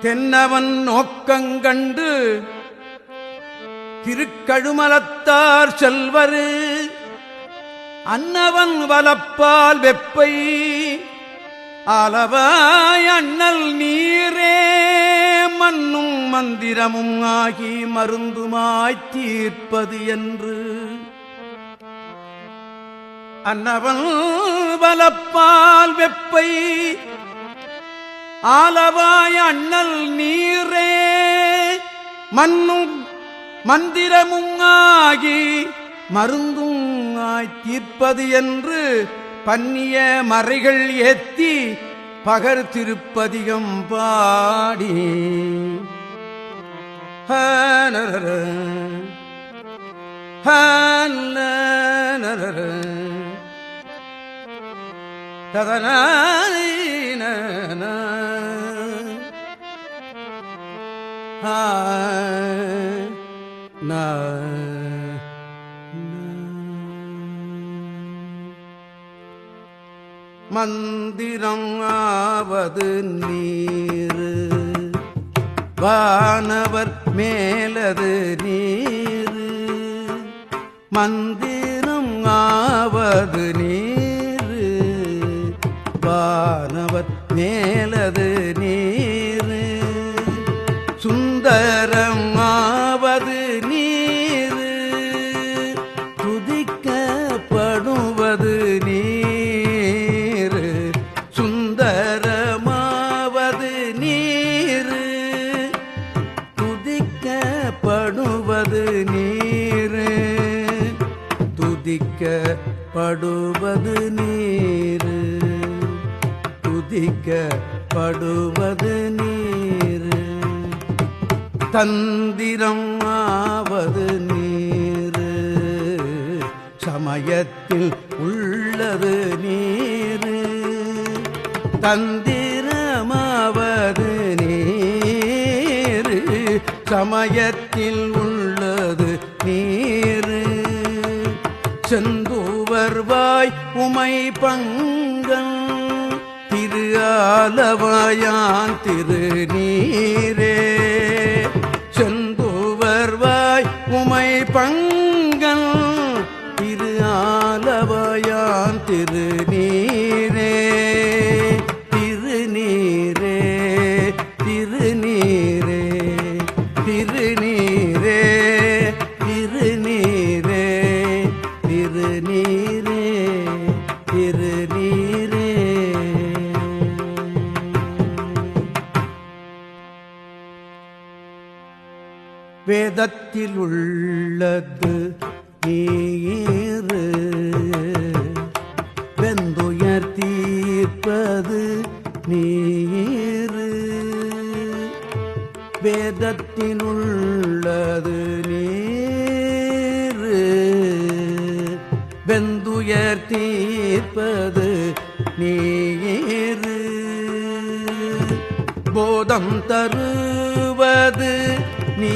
தென்னவன் நோக்கங்கண்டு திருக்கழுமலத்தார் செல்வரு. அன்னவன் வலப்பால் வெப்பை அளவாய் அண்ணல் நீரே. மண்ணும் மந்திரமும் ஆகி மருந்துமாய்த் தீர்ப்பது என்று. அன்னவன் வலப்பால் வெப்பை ஆலவாய் அண்ணல் நீரே மண்ணும் மந்திரமும் ஆகி மருந்தும் தீர்ப்பது என்று பன்னிய மறைகள் ஏத்தி பகர் திருப்பதிகம் பாடி ஹனரர, ஹனரர. ததனாயினன. மந்திரம் ஆவது நீர். வானவர் மேலது நீர். மந்திரம் ஆவது நீர். வானவர் மேலது தந்திரம் ஆவது நீர். சமயத்தில் உள்ளது நீர். தந்திரமாவது நீர். சமயத்தில் உள்ளது நீர். செந்தூவர்வாய் உமை பங்கன். திரு ஆலவாயான் திரு நீர். பங்கல் திரு ஆலவயான் திருநீரே. திருநீரே திருநீரே திருநீரே திருநீரே திருநீர். வேதத்தில் உள்ளது நீரு வெந்துயர் தீர்ப்பது நீரு வேதத்தினுள்ளது நீரு வெந்துயர் தீர்ப்பது நீரு போதம் தருவது நீ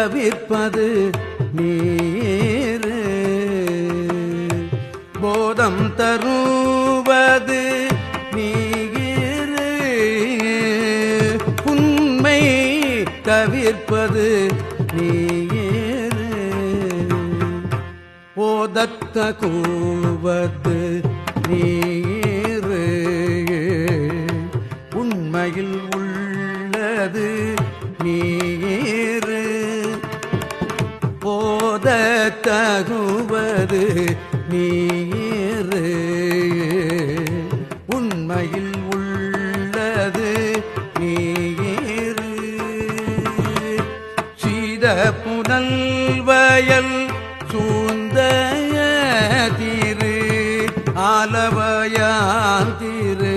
தவிர்ப்பது நீர். போதம் தருவது நீர் உண்மை தவிர்ப்பது நீர் ஓதத்த கூவது நீர் உண்மையில் உள்ளது நீ ஓத தகுவது நீர் உண்மையில் உள்ளது நீர் சீத புனல் வயல் சூந்த திரு ஆலவயான் திரு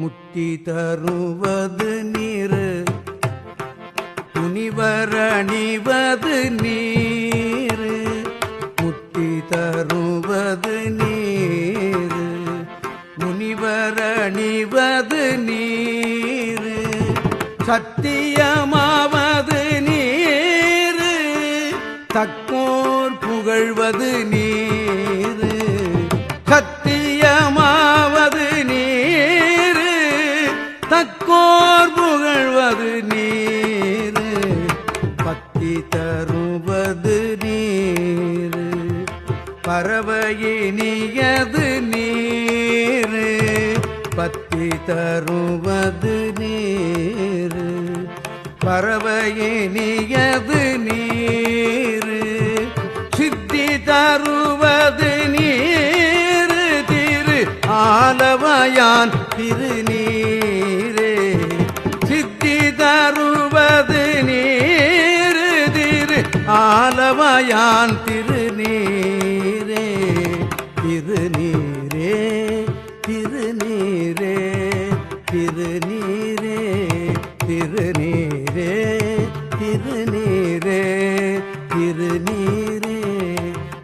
முத்தி தருவது நீரு துணிவரணிவது நீர். பறவையினியது நீர் பத்தி தருவது நீர். பறவையினியது நீர் சித்தி தருவது நீர். திரு ஆலவயான் திருநீரே சித்தி தருவது நீர். திரு ஆலவயான் திரு திருநீரே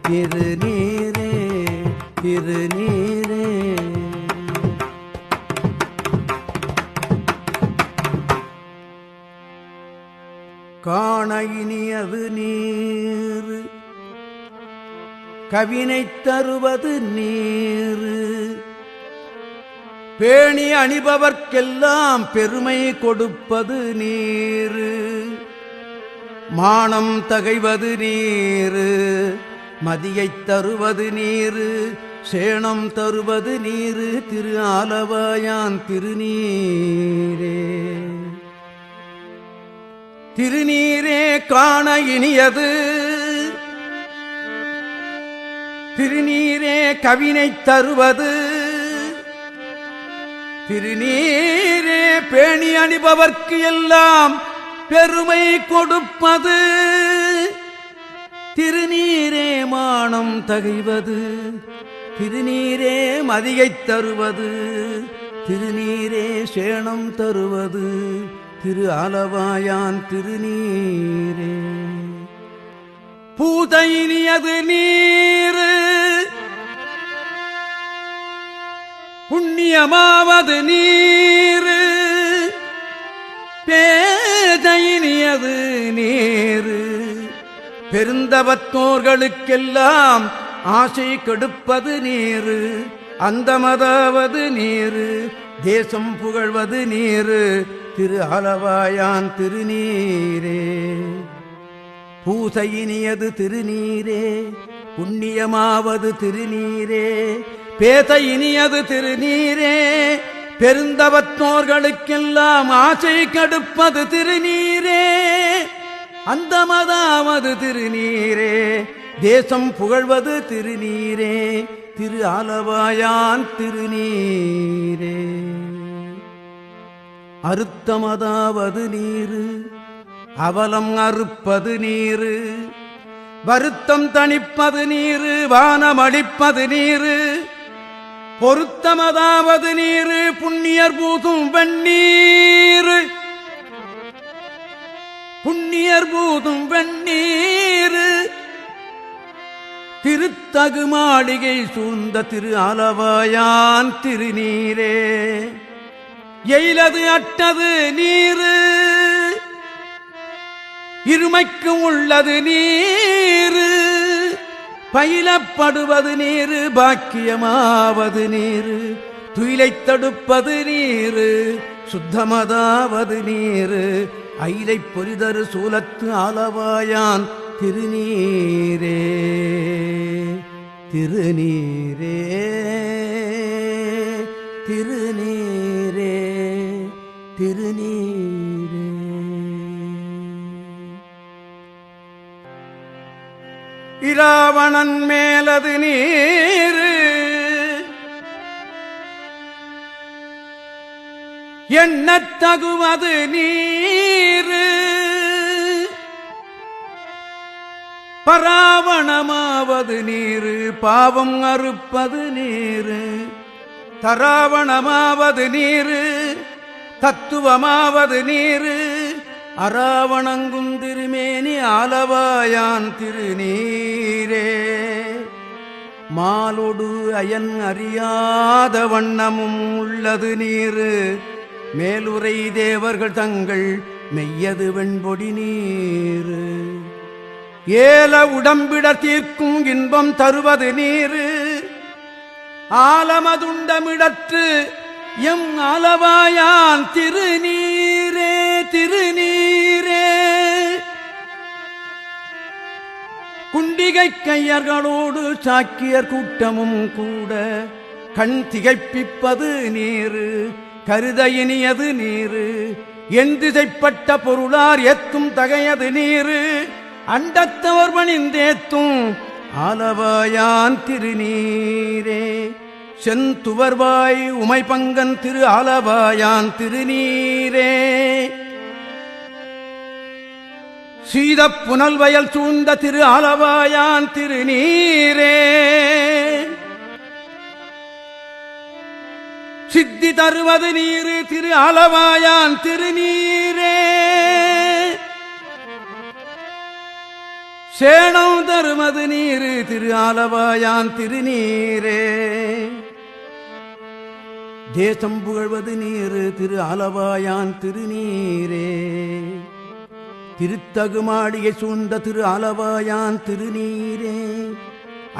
திருநீரே திருநீரே காண இனியது நீர் கவினை தருவது நீர். பேணி அணிபவர்க்கெல்லாம் பெருமை கொடுப்பது நீர். மானம் தகைவது நீர் மதியைத் தருவது நீர் சேணம் தருவது நீர் திரு ஆலவாயான் திருநீரே. திருநீரே காண இனியது திருநீரே கவினை தருவது திருநீரே பேணி அணிபவர்க்கு எல்லாம் பெருமை கொடுப்பது. திருநீரே மானம் தகைவது. திருநீரே மதியைத் தருவது. திருநீரே சேணம் தருவது. திரு அளவாயான் திருநீரே. பூதைனியது நீர். புண்ணியமாவது நீர். பெருந்தவத்தோர்களுக்கெல்லாம் ஆசை கெடுப்பது நீர் அந்தமதாவது நீர் தேசம் புகழ்வது நீர் திரு அளவாயான் திருநீரே. பூசையினியது திருநீரே புண்ணியமாவது திருநீரே. பேச இனியது திருநீரே பெருந்தவத்தோர்களுக்கெல்லாம் ஆசை கடுப்பது திருநீரே. அந்தமதாவது திருநீரே தேசம் புகழ்வது திருநீரே திரு ஆலவாயான் திருநீரே. அறுத்தமதாவது நீரு அவலம் அறுப்பது நீரு வருத்தம் தணிப்பது நீரு வானமளிப்பது நீரு பொருத்தமதாவது நீரு புண்ணியர் பூதும் வெண்ணீர் புண்ணியர் பூதும் வெண்ணீர் திருத்தகு மாளிகை சூழ்ந்த திரு ஆலவாயான் திருநீரே. எயிலது அட்டது நீரு. இருமைக்கும் உள்ளது நீரு. பயிலப்படுவது நீரு பாக்கியமாவது நீரு. துயிலை தடுப்பது நீரு சுத்தமதாவது நீரு. அயிலை பொறிதரு சூலத்து ஆலவாயான் திருநீரே திருநீரே திருநீரே திருநீரே. இராவணன் மேலது நீர் எண்ணத் தகுவது நீரு. பராவணமாவது நீரு பாவம் அறுப்பது நீரு. தராவணமாவது நீரு தத்துவமாவது நீரு. அராவணங்கும் திருமேனி ஆலவாயான் திருநீரே. மாலொடு அயன் அறியாத வண்ணமும் உள்ளது நீரு. மேலுரை தேவர்கள் தங்கள் மெய்யது வெண்பொடி நீர். ஏல உடம்பிட தீர்க்கும் இன்பம் தருவது நீரு. ஆலமதுண்டமிடற்று எம் அளவாயான் திருநீரே திருநீரே. குண்டிகை கையர்களோடு சாக்கியர் கூட்டமும் கூட கண் திகைப்பிப்பது நீரு. கருத இனியது நீரு. என் திசைப்பட்ட பொருளார் ஏத்தும் தகையது நீரு. அண்டத்தவர் பணிந்தேத்தும் ஆலவாயான் திருநீரே. செந்துவர்வாய் உமைபங்கன் திரு ஆலவாயான் திருநீரே. சீதப் புனல் வயல் சூழ்ந்த திரு ஆலவாயான் திருநீரே. சித்தி தருவது நீரு திரு அளவாயான் திருநீரே. சேணம் தருமது நீரு திரு அளவாயான் திருநீரே. தேசம் புகழ்வது நீரு திரு அளவாயான் திருநீரே. திருத்தகுமாடியை சூழ்ந்த திரு அளவாயான் திருநீரே.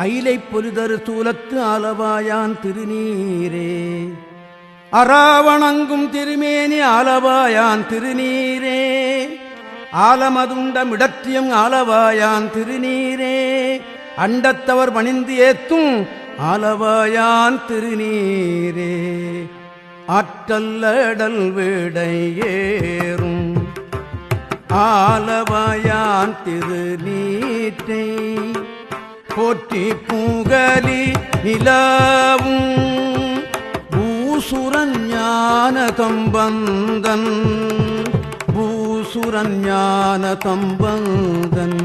அயிலை பொலிதரு சூலத்து அளவாயான் திருநீரே. அராவணங்கும் திருமேனி ஆலவாயான் திருநீரே. ஆலமதுண்டம் ஆலமதுண்டமிடற்றியம் ஆலவாயான் திருநீரே. அண்டத்தவர் பணிந்து ஏத்தும் ஆலவாயான் திருநீரே. ஆற்றல்லடல் விடையேறும் ஆலவாயான் திருநீற்றை. போற்றி பூகலி நிலாவும் பூசுரன் ஞான தம்பந்தன் பூசுரன் தம்பந்தன்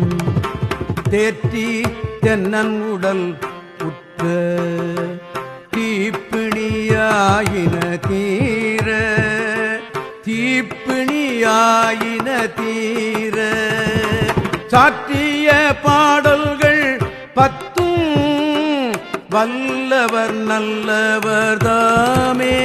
தேற்றி தென்னன் உடல் உற்ற தீப்பிணியாயின தீர. தீப்பிணியாயின தீர. சாற்றிய பாடல்கள் பத்து வல்லவர் நல்லவர் தாமே.